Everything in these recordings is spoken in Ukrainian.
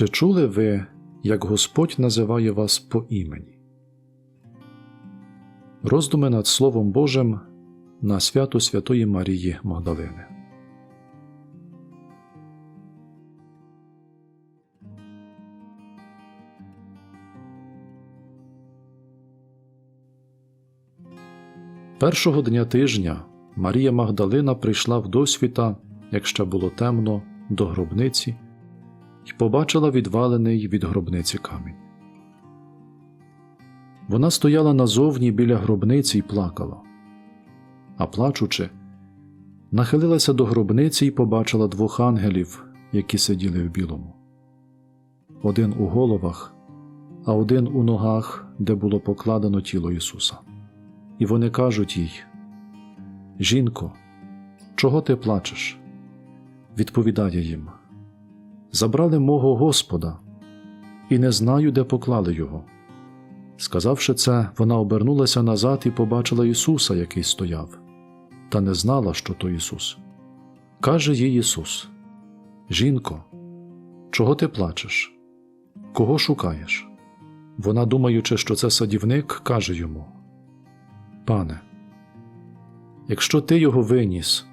Чи чули ви, як Господь називає вас по імені? Роздуми над Словом Божим на свято Святої Марії Магдалини. Першого дня тижня Марія Магдалина прийшла в досвіта, як ще було темно, до гробниці і побачила відвалений від гробниці камінь. Вона стояла назовні біля гробниці і плакала, а плачучи, нахилилася до гробниці і побачила двох ангелів, які сиділи в білому. Один у головах, а один у ногах, де було покладено тіло Ісуса. І вони кажуть їй: Жінко, чого ти плачеш? Відповідає їм: Забрали мого Господа, і не знаю, де поклали його. Сказавши це, вона обернулася назад і побачила Ісуса, який стояв, та не знала, що то Ісус. Каже їй Ісус: Жінко, чого ти плачеш? Кого шукаєш? Вона, думаючи, що це садівник, каже йому: Пане, якщо ти його виніс,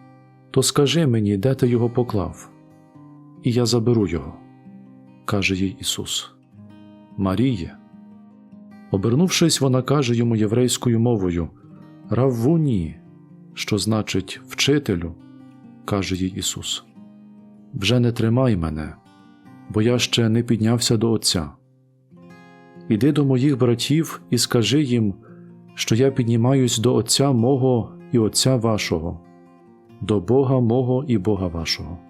то скажи мені, де ти його поклав, і я заберу його, каже їй Ісус. Маріє. Обернувшись, вона каже йому єврейською мовою Раввуні, що значить вчителю, каже їй Ісус. Вже не тримай мене, бо я ще не піднявся до Отця. Іди до моїх братів і скажи їм, що я піднімаюсь до Отця мого і Отця вашого, до Бога мого і Бога вашого.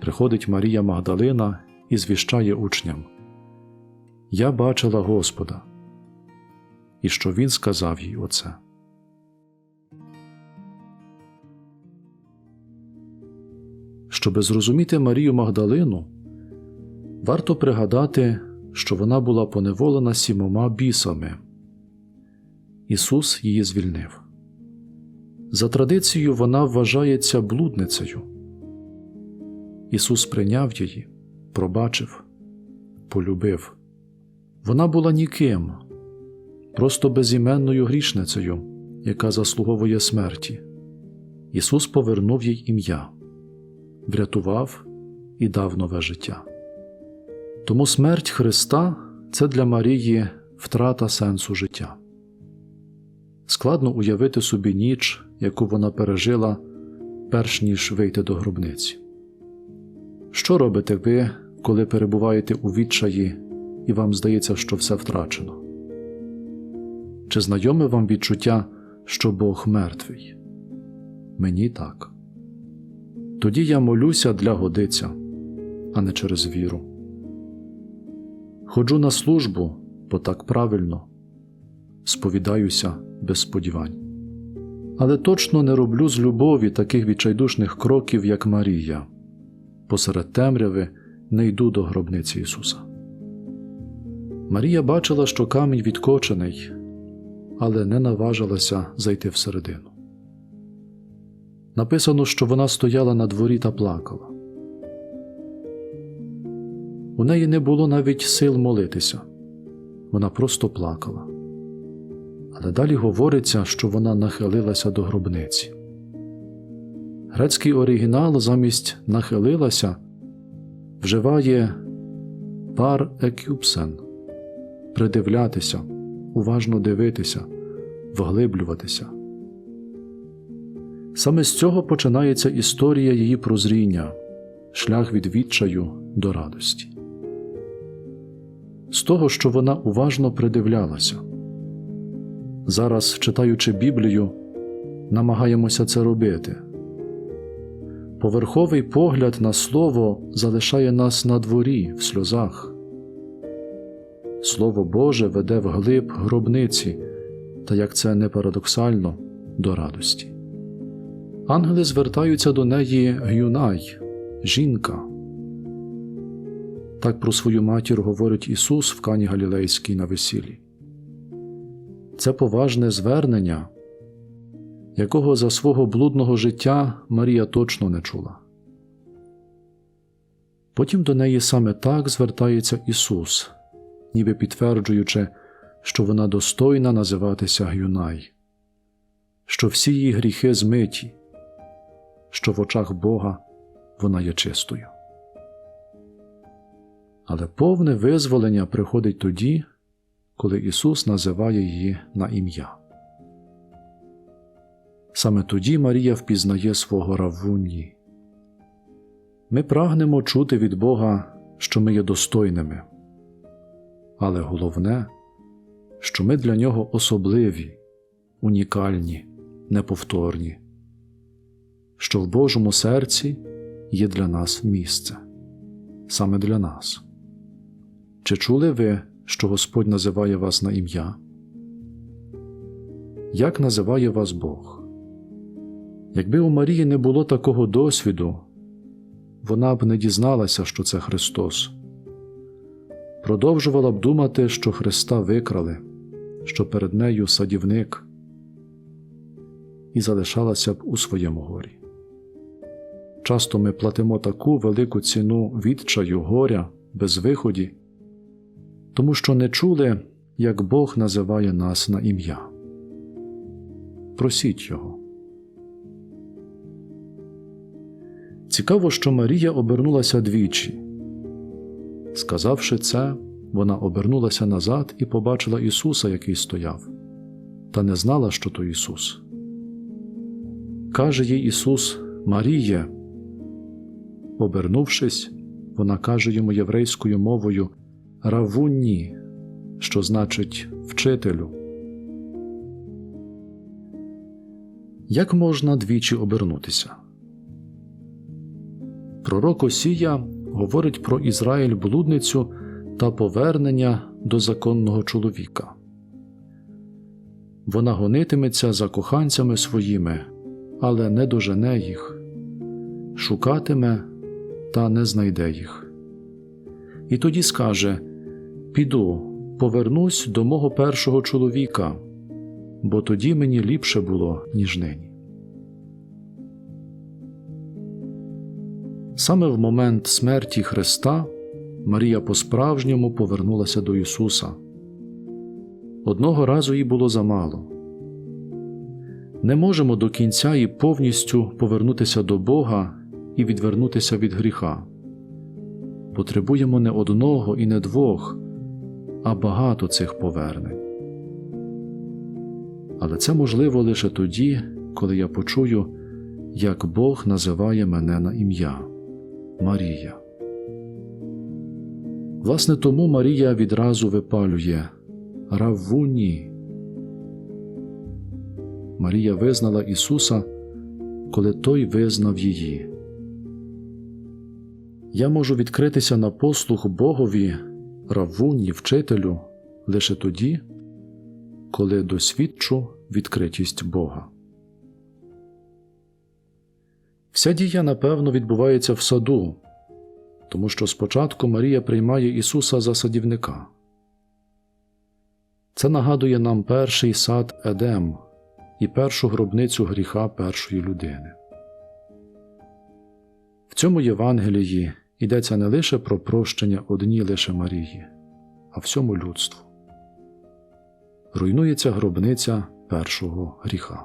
Приходить Марія Магдалина і звіщає учням Я бачила Господа, і що Він сказав їй оце. Щоби зрозуміти Марію Магдалину, варто пригадати, що вона була поневолена сімома бісами. Ісус її звільнив. За традицією вона вважається блудницею. Ісус прийняв її, пробачив, полюбив. Вона була ніким, просто безіменною грішницею, яка заслуговує смерті. Ісус повернув їй ім'я, врятував і дав нове життя. Тому смерть Христа це для Марії втрата сенсу життя. Складно уявити собі ніч, яку вона пережила, перш ніж вийти до гробниці. Що робите ви, коли перебуваєте у відчаї і вам здається, що все втрачено? Чи знайоме вам відчуття, що Бог мертвий? Мені так. Тоді я молюся для годиця, а не через віру. Ходжу на службу, бо так правильно, сповідаюся без сподівань. Але точно не роблю з любові таких відчайдушних кроків, як Марія. Посеред темряви не йду до гробниці Ісуса. Марія бачила, що камінь відкочений, але не наважилася зайти всередину. Написано, що вона стояла на дворі та плакала. У неї не було навіть сил молитися, вона просто плакала. Але далі говориться, що вона нахилилася до гробниці. Грецький оригінал замість нахилилася вживає пар екюпсен придивлятися, уважно дивитися, вглиблюватися. Саме з цього починається історія її прозріння, шлях від відчаю до радості. З того, що вона уважно придивлялася. Зараз, читаючи Біблію, намагаємося це робити. Поверховий погляд на слово залишає нас на дворі в сльозах. Слово Боже веде вглиб гробниці, та як це не парадоксально, до радості. Ангели звертаються до неї гюнай, жінка. Так про свою матір говорить Ісус в Кані Галілейській на весіллі. Це поважне звернення, якого за свого блудного життя Марія точно не чула. Потім до неї саме так звертається Ісус, ніби підтверджуючи, що вона достойна називатися Гюнай, що всі її гріхи змиті, що в очах Бога вона є чистою. Але повне визволення приходить тоді, коли Ісус називає її на ім'я. Саме тоді Марія впізнає свого Равунні. Ми прагнемо чути від Бога, що ми є достойними, але головне, що ми для нього особливі, унікальні, неповторні, що в Божому серці є для нас місце, саме для нас. Чи чули ви, що Господь називає вас на ім'я? Як називає вас Бог? Якби у Марії не було такого досвіду, вона б не дізналася, що це Христос. Продовжувала б думати, що Христа викрали, що перед нею садівник, і залишалася б у своєму горі. Часто ми платимо таку велику ціну відчаю горя, безвиході, тому що не чули, як Бог називає нас на ім'я. Просіть Його. Цікаво, що Марія обернулася двічі. Сказавши це, вона обернулася назад і побачила Ісуса, який стояв, та не знала, що то Ісус. Каже їй Ісус Маріє. Обернувшись, вона каже йому єврейською мовою Равунні, що значить вчителю. Як можна двічі обернутися? Пророк Осія говорить про Ізраїль блудницю та повернення до законного чоловіка. Вона гонитиметься за коханцями своїми, але не дожене їх, шукатиме та не знайде їх. І тоді скаже Піду, повернусь до мого першого чоловіка, бо тоді мені ліпше було, ніж нині. Саме в момент смерті Христа Марія по-справжньому повернулася до Ісуса. Одного разу їй було замало. Не можемо до кінця і повністю повернутися до Бога і відвернутися від гріха. Потребуємо не одного і не двох, а багато цих повернень. Але це можливо лише тоді, коли я почую, як Бог називає мене на ім'я. Марія. Власне, тому Марія відразу випалює Равуні. Марія визнала Ісуса, коли Той визнав її. Я можу відкритися на послуг Богові, Равуні, вчителю лише тоді, коли досвідчу відкритість Бога. Вся дія, напевно, відбувається в саду, тому що спочатку Марія приймає Ісуса за садівника. Це нагадує нам перший сад Едем і першу гробницю гріха першої людини. В цьому Євангелії йдеться не лише про прощення одній лише Марії, а всьому людству. Руйнується гробниця першого гріха.